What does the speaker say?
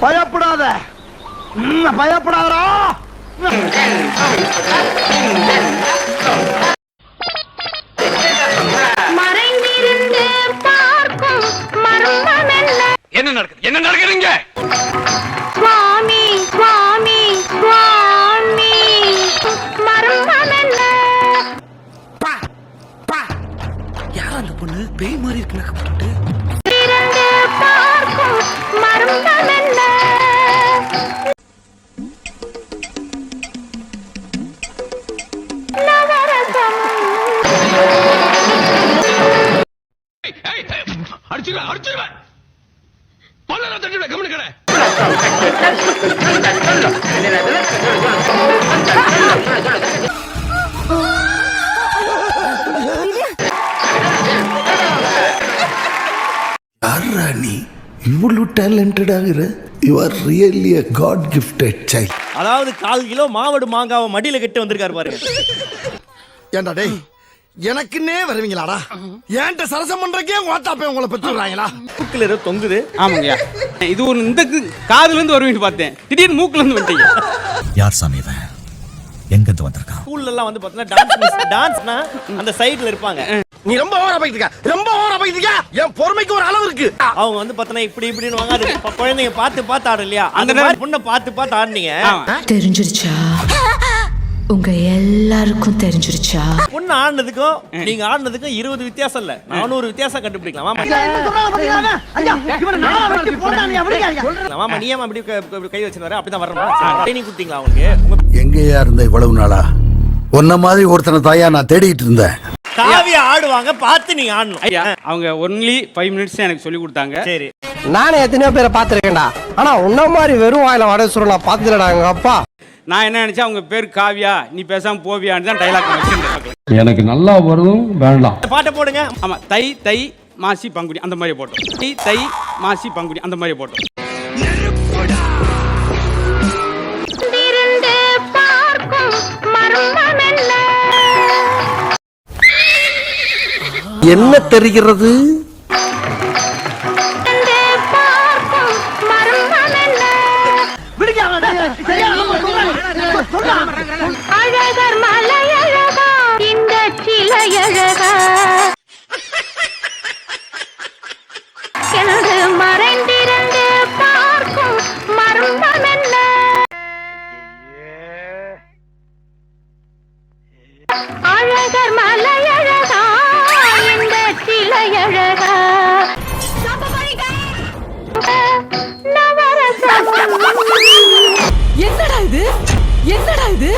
பயப்படாத. என்ன என்ன நடக்குது? என்ன நடக்குதுங்க பேய் மாதிரி இருக்கு மேக்கப் போட்டு இருந்து பார்க்கும் மர்மம் என்ன? நவரசம். அடிச்சிருவேன் அடிச்சிருவேன் பல்ல தட்டிடுவேன் கவனிக்கிறேன் யாரா நீ இவ்வளவு டேலண்டட் ஆகுற you are really a god gifted child அதாவது கால் கிலோ மாவடு மாங்காவை மடியில கட்டி வந்திருக்காரு பாருங்க. ஏண்டா டேய் எனக்குன்னே வருவீங்களாடா? ஏன்ட்ட சரசம் பண்றக்கே ஓட்டாப்பே உங்களை பெற்று விடுறாங்களா? மூக்குல ஏதோ தொங்குது. ஆமாங்கய்யா. இது ஒரு இந்த காதுல இருந்து வருவீங்க பார்த்தேன். திடீர்னு மூக்குல இருந்து வந்துட்டீங்க. யார் சாமி இவன்? எங்கிருந்து வந்திருக்கான்? ஸ்கூல்ல எல்லாம் வந்து பாத்தீங்கன்னா டான்ஸ் டான்ஸ்னா அந்த சைடுல இருப்பாங்க. நீ ரொம்ப ஓவரா போயிட்டு இருக்க. ரொம்ப ஓவரா போயிட்டு இருக்க. என் பொறுமைக்கு ஒரு அளவு இருக்கு. அவங்க வந்து பாத்தீங்கன்னா இப்படி இப்படின்னு வாங்க அது குழந்தைங்க பார்த்து பார்த்து ஆடும் இல்லையா அந்த மாதிரி பொண்ணை பார்த்து பார்த்து ஆடுனீங்க. தெரிஞ்சிருச்சா? உங்க எல்லாருக்கும் தெரிஞ்சிருச்சா? பொண்ணு ஆடினதுக்கும் நீங்க ஆடினதுக்கும் இருபது வித்தியாசம் இல்ல. நானூறு வித்தியாசம் கண்டுபிடிக்கலாம். வாமா. நீ அப்படி க- வச்சிருந்தாரு? அப்படிதான் வரமா ட்ரைனிங் கொடுத்தீங்களா அவங்களுக்கு எங்கேயா இருந்த இவ்வளவு நாளா? உன்ன மாதிரி ஒருத்தனை தாயா நான் தேடிட்டு இருந்தேன். காவியா ஆடுவாங்க பார்த்து நீங்க ஆடணும். ஐயா அவங்க ஒன்லி ஃபைவ் மினிட்ஸ் எனக்கு சொல்லி கொடுத்தாங்க. சரி. நானே எத்தனையோ பேரை பார்த்துருக்கேன்டா. ஆனா உன்ன மாதிரி வெறும் வாயில வடை சுருள் நான் பார்த்ததுலடா எங்க அப்பா. நான் என்ன நினைச்சேன் அவங்க பேர் காவியா நீ பேசாம போவியான்னு தான் டைலாக் எனக்கு நல்லா வரும் வேண்டாம். பாட்டை போடுங்க. ஆமா தை தை மாசி பங்குனி அந்த மாதிரி போட்டோம். தை தை மாசி பங்குனி அந்த மாதிரி போட்டோம். என்ன தெரிகிறது? அழகர் மலையழகா பிள்ளையழகா என்னடா இது? என்னடா இது?